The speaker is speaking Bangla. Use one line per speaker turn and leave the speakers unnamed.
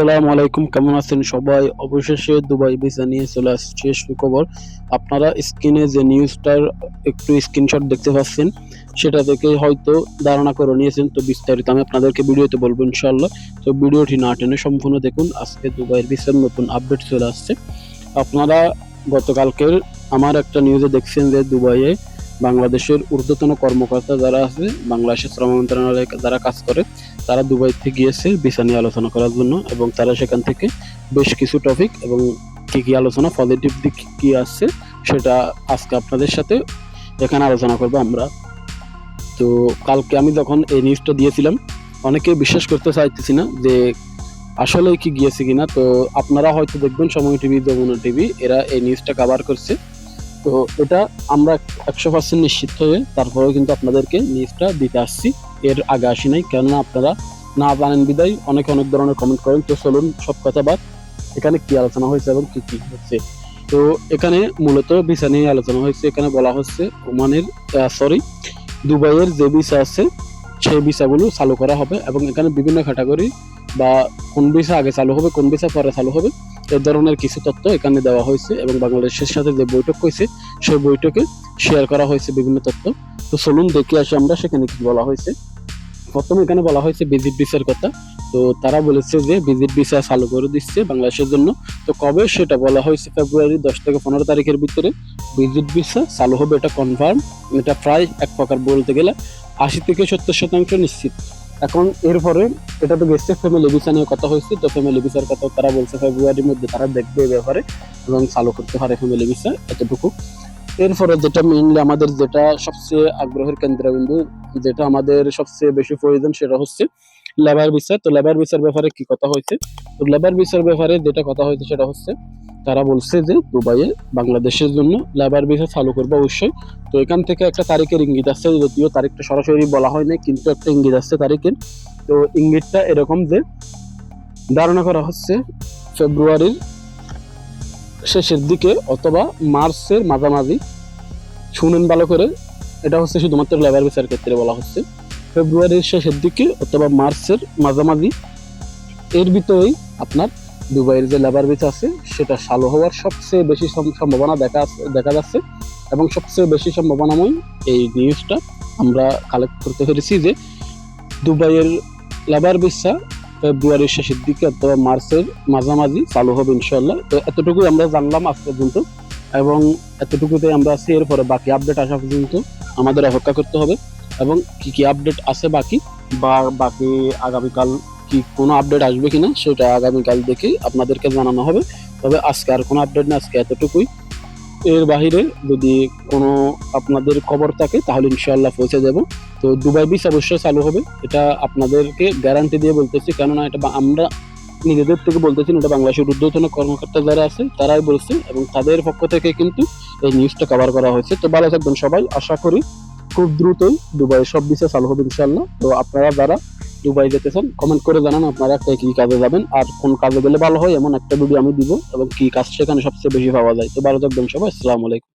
আসসালামু আলাইকুম, কেমন আছেন সবাই? অবশেষে দুবাই ভিসা নিয়ে চলে আসছে সুখবর। আপনারা স্ক্রিনে যে নিউজটার একটু স্ক্রিনশট দেখতে পাচ্ছেন, সেটা থেকে হয়তো ধারণা করে নিয়েছেন। তো বিস্তারিত আমি আপনাদেরকে ভিডিওতে বলব ইনশাল্লাহ তো ভিডিওটি না টেনে সম্পূর্ণ দেখুন, আজকে দুবাইয়ের ভিসার নতুন আপডেট চলে আসছে। আপনারা গতকালকের আমার একটা নিউজে দেখছেন যে দুবাইয়ে বাংলাদেশের ঊর্ধ্বতন কর্মকর্তা যারা আছে, বাংলাদেশের শ্রম মন্ত্রণালয়ে যারা কাজ করে, তারা দুবাইতে গিয়েছে ভিসা নিয়ে আলোচনা করার জন্য এবং তারা সেখান থেকে বেশ কিছু টপিক এবং কি কি আলোচনা পজিটিভ দিক কী আসছে সেটা আজকে আপনাদের সাথে এখানে আলোচনা করব আমরা। তো কালকে আমি যখন এই নিউজটা দিয়েছিলাম, অনেকে বিশ্বাস করতে চাইতেছি না যে আসলে কি গিয়েছে কিনা। তো আপনারা হয়তো দেখবেন সময় টিভি, যমুনা টিভি, এরা এই নিউজটা কভার করছে। তো এটা আমরা একশো পার্সেন্ট নিশ্চিত হয়ে তারপরেও কিন্তু আপনাদেরকে নিউজটা দিতে আসছি। এর আগে আসি নাই, কেননা আপনারা না জানেন বিদায়, অনেক অনেক ধরনের কমেন্ট করেন। তো চলুন সব কথা বাদ, এখানে কি আলোচনা হয়েছে এবং কি কি হচ্ছে? তো এখানে মূলত ভিসা নিয়ে আলোচনা হয়েছে। এখানে বলা হচ্ছে ওমানের সরি দুবাইয়ের যে ভিসা আছে, সেই ভিসাগুলো চালু করা হবে এবং এখানে বিভিন্ন ক্যাটাগরি বা কোন ভিসা আগে চালু হবে, কোন ভিসা পরে চালু হবে এই ধরনের কিছু তথ্য এখানে দেওয়া হয়েছে এবং বাংলাদেশের সাথে যে বৈঠক হয়েছে, সেই বৈঠকে শেয়ার করা হয়েছে বিভিন্ন তথ্য। তো চলুন দেখে আসি আমরা সেখানে কি বলা হয়েছে। প্রথমে এখানে বলা হয়েছে ভিজিট ভিসার কথা। তো তারা বলেছে যে ভিজিট ভিসা চালু করে দিচ্ছে বাংলাদেশের জন্য। তো কবে সেটা বলা হয়েছে ফেব্রুয়ারি দশ থেকে পনেরো তারিখের ভিতরে। ভিজিট ভিসা চালু হবে এটা কনফার্ম এটা প্রায় এক প্রকার বলতে গেলে আশি থেকে সত্তর শতাংশ নিশ্চিত। এখন এরপরে এটা তো গেছে ফ্যামিলি ভিসা নিয়ে কথা হয়েছে, তো ফ্যামিলি ভিসার কথা তারা বলছে ফেব্রুয়ারির মধ্যে তারা দেখবে ব্যাপারে এবং চালু করতে পারে ফ্যামিলি ভিসা এতটুকু। এরপরে যেটা মেইনলি আমাদের যেটা সবচেয়ে আগ্রহের কেন্দ্রবিন্দু, যেটা আমাদের সবচেয়ে বেশি প্রয়োজন সেটা হচ্ছে লেবার ভিসা তো লেবার ভিসার ব্যাপারে কি কথা হয়েছে? তো লেবার ভিসার ব্যাপারে যেটা কথা হয়েছে সেটা হচ্ছে তারা বলছে যে দুবাইয়ে বাংলাদেশের জন্য লেবার ভিসা চালু করবে অবশ্যই। তো এখান থেকে একটা তারিখের ইঙ্গিত আসছে যদিও তারিখটা সরাসরি বলা হয় নাই কিন্তু একটা ইঙ্গিত আসছে তারিখের। তো ইঙ্গিতটা এরকম যে ধারণা করা হচ্ছে ফেব্রুয়ারির শেষের দিকে অথবা মার্চের মাঝামাঝি। শুনেন ভালো করে, এটা হচ্ছে শুধুমাত্র লেবার ভিসার ক্ষেত্রে বলা হচ্ছে। ফেব্রুয়ারির শেষের দিকে অথবা মার্চের মাঝামাঝি। এর ভিতরেই আপনার দুবাইয়ের যে লেবার ভিসা আছে, সেটা চালু হওয়ার সবচেয়ে বেশি সম্ভাবনা দেখা দেখা যাচ্ছে এবং সবচেয়ে বেশি সম্ভাবনাময় এই নিউজটা আমরা কালেক্ট করতে পেরেছি যে দুবাইয়ের লেবার ভিসা ফেব্রুয়ারির শেষের দিকে অথবা মার্চের মাঝামাঝি চালু হবে ইনশাল্লাহ তো এতটুকুই আমরা জানলাম আজ পর্যন্ত এবং এতটুকুতে আমরা আছি। এরপরে বাকি আপডেট আসা পর্যন্ত আমাদের অপেক্ষা করতে হবে এবং কি কি আপডেট আছে বাকি বা বাকি আগামীকাল কি কোনো আপডেট আসবে কিনা সেটা আগামীকাল দেখে আপনাদেরকে জানানো হবে। তবে আজকে আর কোনো আপডেট না, আজকে এতটুকুই। এর বাহিরে যদি কোনো আপনাদের খবর থাকে, তাহলে ইনশাল্লাহ পৌঁছে যাব। তো দুবাই বিচ অবশ্যই চালু হবে। এটা আপনাদেরকে গ্যারান্টি দিয়ে বলতেছি, কেননা এটা আমরা নিজেদের থেকে বলতেছি এটা বাংলাদেশের ঊর্ধ্বতন কর্মকর্তা যারা আছে, তারাই বলছে এবং তাদের পক্ষ থেকে কিন্তু এই নিউজটা কভার করা হয়েছে। তো ভালো থাকবেন সবাই। আশা করি খুব দ্রুতই দুবাই সব বিষয় চালু হবে ইনশাল্লাহ তো আপনারা যারা দুবাই যেতে চান কমেন্ট করে জানান আপনারা কে কি কাজে যাবেন আর কোন কাজে গেলে ভালো হয়, এমন একটা ভিডিও আমি দিব এবং কি কাজ সেখানে সবচেয়ে বেশি পাওয়া যায়। তো ভালো থাকবেন সবাই, আসসালামু আলাইকুম।